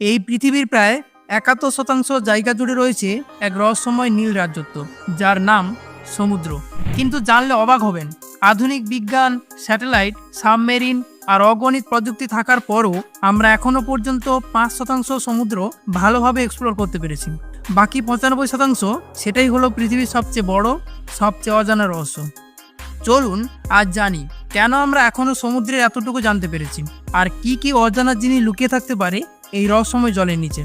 এই পৃথিবীর প্রায় একাত্তর শতাংশ জায়গা জুড়ে রয়েছে এক রহস্যময় নীল রাজত্ব, যার নাম সমুদ্র। কিন্তু জানলে অবাক হবেন, আধুনিক বিজ্ঞান, স্যাটেলাইট, সাবমেরিন আর অগণিত প্রযুক্তি থাকার পরও আমরা এখনও পর্যন্ত পাঁচ শতাংশ সমুদ্র ভালোভাবে এক্সপ্লোর করতে পেরেছি। বাকি পঁচানব্বই শতাংশ সেটাই হলো পৃথিবীর সবচেয়ে বড়, সবচেয়ে অজানা রহস্য। চলুন আজ জানি, কেন আমরা এখনও সমুদ্রের এতটুকু জানতে পেরেছি? আর কি কি অজানা জিনিস লুকিয়ে থাকতে পারে? এই রহস্যময় জলের নিচে।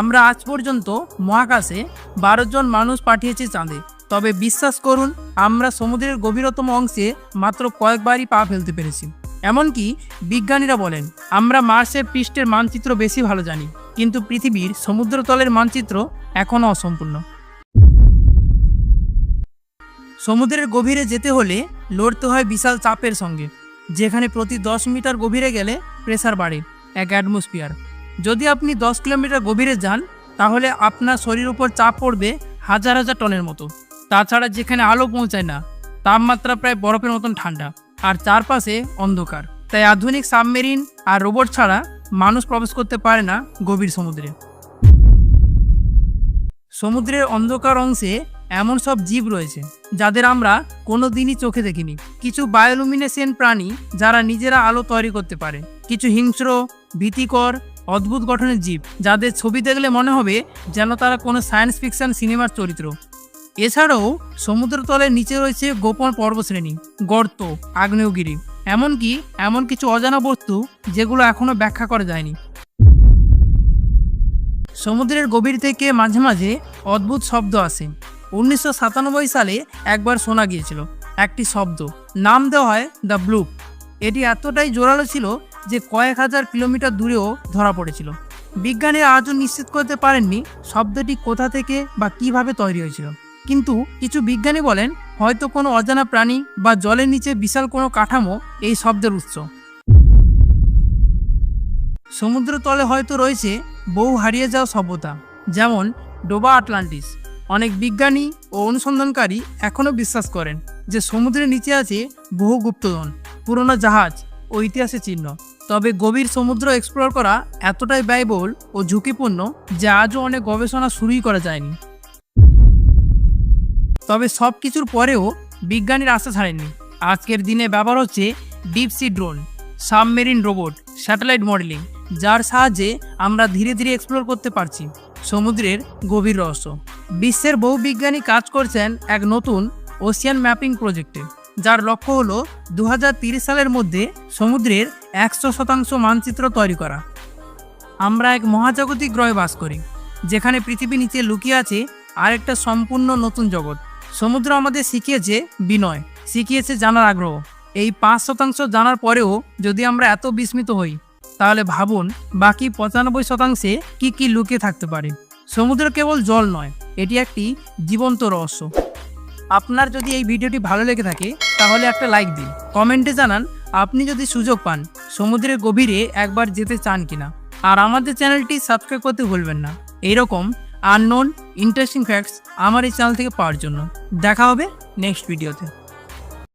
আমরা আজ পর্যন্ত মহাকাশে বারো জন মানুষ পাঠিয়েছি চাঁদে। তবে বিশ্বাস করুন, আমরা সমুদ্রের গভীরতম অংশে মাত্র কয়েকবারই পা ফেলতে পেরেছি। এমনকি বিজ্ঞানীরা বলেন, আমরা মার্সের পৃষ্ঠের মানচিত্র বেশি ভালো জানি, কিন্তু পৃথিবীর সমুদ্রতলের মানচিত্র এখনও অসম্পূর্ণ। সমুদ্রের গভীরে যেতে হলে লড়তে হয় বিশাল চাপের সঙ্গে, যেখানে প্রতি দশ মিটার গভীরে গেলে প্রেসার বাড়ে, এক অ্যাটমসফিয়ার যদি আপনি দশ কিলোমিটার গভীরে যান, তাহলে আপনার শরীর উপর চাপ পড়বে হাজার হাজার টনের মতো। তাছাড়া যেখানে আলো পৌঁছায় না, তাপমাত্রা প্রায় বরফের মতন ঠান্ডা, আর চারপাশে অন্ধকার। তাই আধুনিক সাবমেরিন আর রোবট ছাড়া মানুষ প্রবেশ করতে পারে না গভীর সমুদ্রে। সমুদ্রের অন্ধকার অংশে এমন সব জীব রয়েছে, যাদের আমরা কোনো দিনই চোখে দেখিনি। কিছু বায়োলুমিনেসেন্ট প্রাণী যারা নিজেরা আলো তৈরি করতে পারে। কিছু হিংস্র, ভীতিকর, অদ্ভুত গঠনের জীব, যাদের ছবি দেখলে মনে হবে যেন তারা কোনো সায়েন্স ফিকশন সিনেমার চরিত্র। এছাড়াও সমুদ্রতলের নিচে রয়েছে গোপন পর্বশ্রেণী, গর্ত, আগ্নেয়গিরি। এমনকি এমন কিছু অজানা বস্তু যেগুলো এখনও ব্যাখ্যা করা যায়নি। সমুদ্রের গভীর থেকে মাঝে মাঝে অদ্ভুত শব্দ আসে। উনিশশো সাতানব্বই সালে একবার শোনা গিয়েছিল একটি শব্দ। নাম দেওয়া হয় দ্য ব্লুপ। এটি এতটাই জোরালো ছিল যে কয়েক হাজার কিলোমিটার দূরেও ধরা পড়েছিল। বিজ্ঞানীরা আজও নিশ্চিত করতে পারেননি শব্দটি কোথা থেকে বা কীভাবে তৈরি হয়েছিল। কিন্তু কিছু বিজ্ঞানী বলেন, হয়তো কোনো অজানা প্রাণী বা জলের নিচে বিশাল কোনো কাঠামো এই শব্দের উৎস। সমুদ্র তলে হয়তো রয়েছে বহু হারিয়ে যাওয়া সভ্যতা, যেমন ডোবা আটলান্টিস। অনেক বিজ্ঞানী ও অনুসন্ধানকারী এখনও বিশ্বাস করেন যে সমুদ্রের নিচে আছে বহু গুপ্তধন, পুরনো জাহাজ ও ইতিহাসের চিহ্ন। তবে গভীর সমুদ্র এক্সপ্লোর করা এতটাই ব্যয়বহুল ও ঝুঁকিপূর্ণ যে আজও অনেক গবেষণা শুরুই করা যায়নি। তবে সব কিছুর পরেও বিজ্ঞানীর আশা ছাড়েননি আজকের দিনে ব্যবহার হচ্ছে deep sea drone, submarine robot, satellite modelling. যার সাহায্যে আমরা ধীরে ধীরে এক্সপ্লোর করতে পারছি। সমুদ্রের গভীর রহস্য। বিশ্বের বহু বিজ্ঞানী কাজ করছেন এক নতুন ওশিয়ান ম্যাপিং প্রজেক্টে যার লক্ষ্য হলো দু সালের মধ্যে সমুদ্রের একশো শতাংশ মানচিত্র তৈরি করা। আমরা এক মহাজাগতিক গ্রহে বাস করি, যেখানে পৃথিবী নিচে লুকিয়ে আছে আরেকটা সম্পূর্ণ নতুন জগৎ। সমুদ্র আমাদের শিখিয়েছে বিনয়, শিখিয়েছে জানার আগ্রহ। এই পাঁচ শতাংশ জানার পরেও যদি আমরা এত বিস্মিত হই তাহলে ভাবুন বাকি পঁচানব্বই শতাংশে কি কি লুকিয়ে থাকতে পারে। সমুদ্র কেবল জল নয়, এটি একটি জীবন্ত রহস্য। আপনার যদি এই ভিডিওটি ভালো লেগে থাকে, তাহলে একটা লাইক দিন। কমেন্টে জানান, আপনি যদি সুযোগ পান, সমুদ্রের গভীরে একবার যেতে চান কিনা। আর আমাদের চ্যানেলটি সাবস্ক্রাইব করতে ভুলবেন না। এইরকম আননোন ইন্টারেস্টিং ফ্যাক্টস আমার এই চ্যানেল থেকে পাওয়ার জন্য। দেখা হবে নেক্সট ভিডিওতে